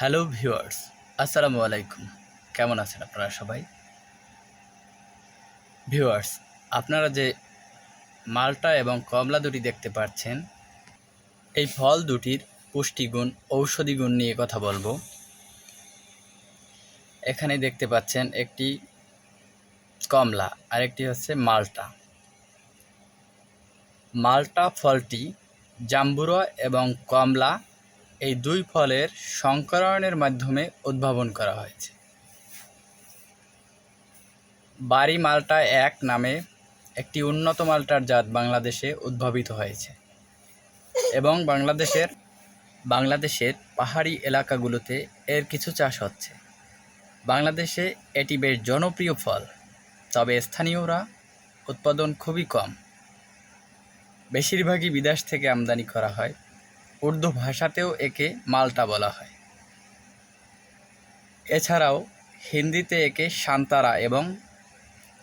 Hello viewers, আসসালামু আলাইকুম। কেমন আছেন আপনারা সবাই? ভিউয়ার্স, আপনারা যে মালটা এবং কমলা দুটি দেখতে পাচ্ছেন, এই ফল দুটির পুষ্টিগুণ ঔষধি গুণ নিয়ে কথা বলব। এখানে দেখতে পাচ্ছেন একটি কমলা, আরেকটি হচ্ছে মালটা। মালটা ফলটি জাম্বুরা এবং কমলা এই দুই ফলের সংকরণের মাধ্যমে উদ্ভাবন করা হয়েছে। বাড়ি মালটা এক নামে একটি উন্নত মালটার জাত বাংলাদেশে উদ্ভাবিত হয়েছে এবং বাংলাদেশের বাংলাদেশের পাহাড়ি এলাকাগুলোতে এর কিছু চাষ হচ্ছে। বাংলাদেশে এটি বেশ জনপ্রিয় ফল, তবে স্থানীয়রা উৎপাদন খুবই কম। বেশিরভাগই বিদেশ থেকে আমদানি করা হয়। উর্দু ভাষাতেও একে মালটা বলা হয়। এছাড়াও হিন্দিতে একে সান্তারা এবং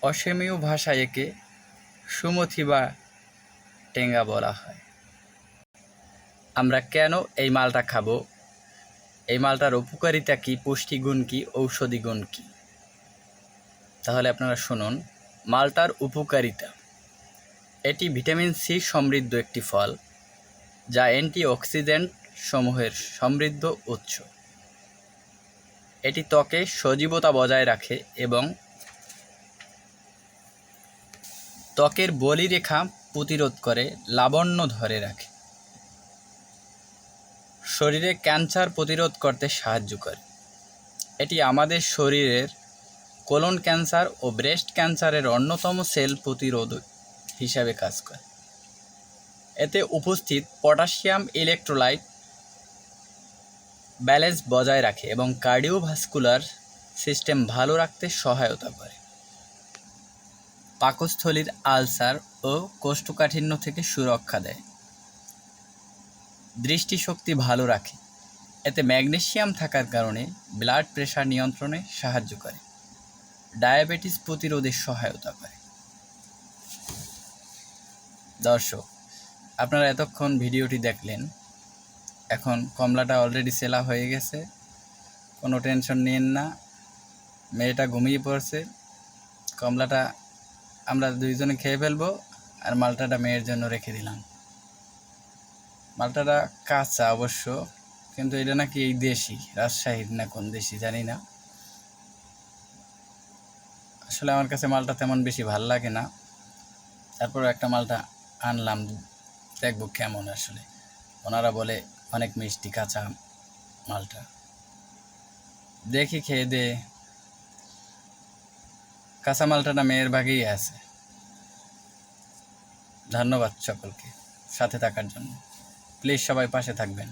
অসীমীয় ভাষায় একে সুমথি বা টেঙ্গা বলা হয়। আমরা কেন এই মালটা খাব? এই মালটার উপকারিতা কী? পুষ্টিগুণ কী? ঔষধি গুণ কী? তাহলে আপনারা শুনুন, মালটার উপকারিতা। এটি ভিটামিন সি সমৃদ্ধ একটি ফল। যা অ্যান্টিঅক্সিডেন্ট সমূহের সমৃদ্ধ উৎস। এটি ত্বকে সজীবতা বজায় রাখে এবং ত্বকের বলিরেখা প্রতিরোধ করে, লাবণ্য ধরে রাখে। শরীরে ক্যান্সার প্রতিরোধ করতে সাহায্য করে। এটি আমাদের শরীরের কোলন ক্যান্সার ও ব্রেস্ট ক্যান্সারের অন্যতম সেল প্রতিরোধক হিসাবে কাজ করে। এতে উপস্থিত পটাশিয়াম ইলেকট্রোলাইট ব্যালেন্স বজায় রাখে এবং কার্ডিওভাস্কুলার সিস্টেম ভালো রাখতে সহায়তা করে। পাকস্থলীর আলসার ও কোষ্ঠকাঠিন্য থেকে সুরক্ষা দেয়। দৃষ্টিশক্তি ভালো রাখে। এতে ম্যাগনেশিয়াম থাকার কারণে ব্লাড প্রেশার নিয়ন্ত্রণে সাহায্য করে। ডায়াবেটিস প্রতিরোধে সহায়তা করে। দর্শক আপনারা এতক্ষণ ভিডিওটি দেখলেন। এখন কমলাটা অলরেডি সেলা হয়ে গেছে। কোনো টেনশন নিন না। মেয়েটা ঘুমিয়ে পড়ছে। কমলাটা আমরা দুইজনে খেয়ে ফেলব আর মালটাটা মেয়ের জন্য রেখে দিলাম। মালটাটা কাঁচা অবশ্য, কিন্তু এটা নাকি এই দেশি, রাজশাহীর না কোন দেশি জানি না। আসলে আমার কাছে মালটা তেমন বেশি ভালো লাগে না। তারপর একটা মালটা আনলাম দেখব কেমন আসলে। ওনারা বলে, অনেক মিষ্টি কাঁচা মালটা। দেখি খেয়ে দে। কাঁচা মালটা না মেয়ের ভাগেই আছে। ধন্যবাদ সকলকে সাথে থাকার জন্য। প্লিজ সবাই পাশে থাকবেন।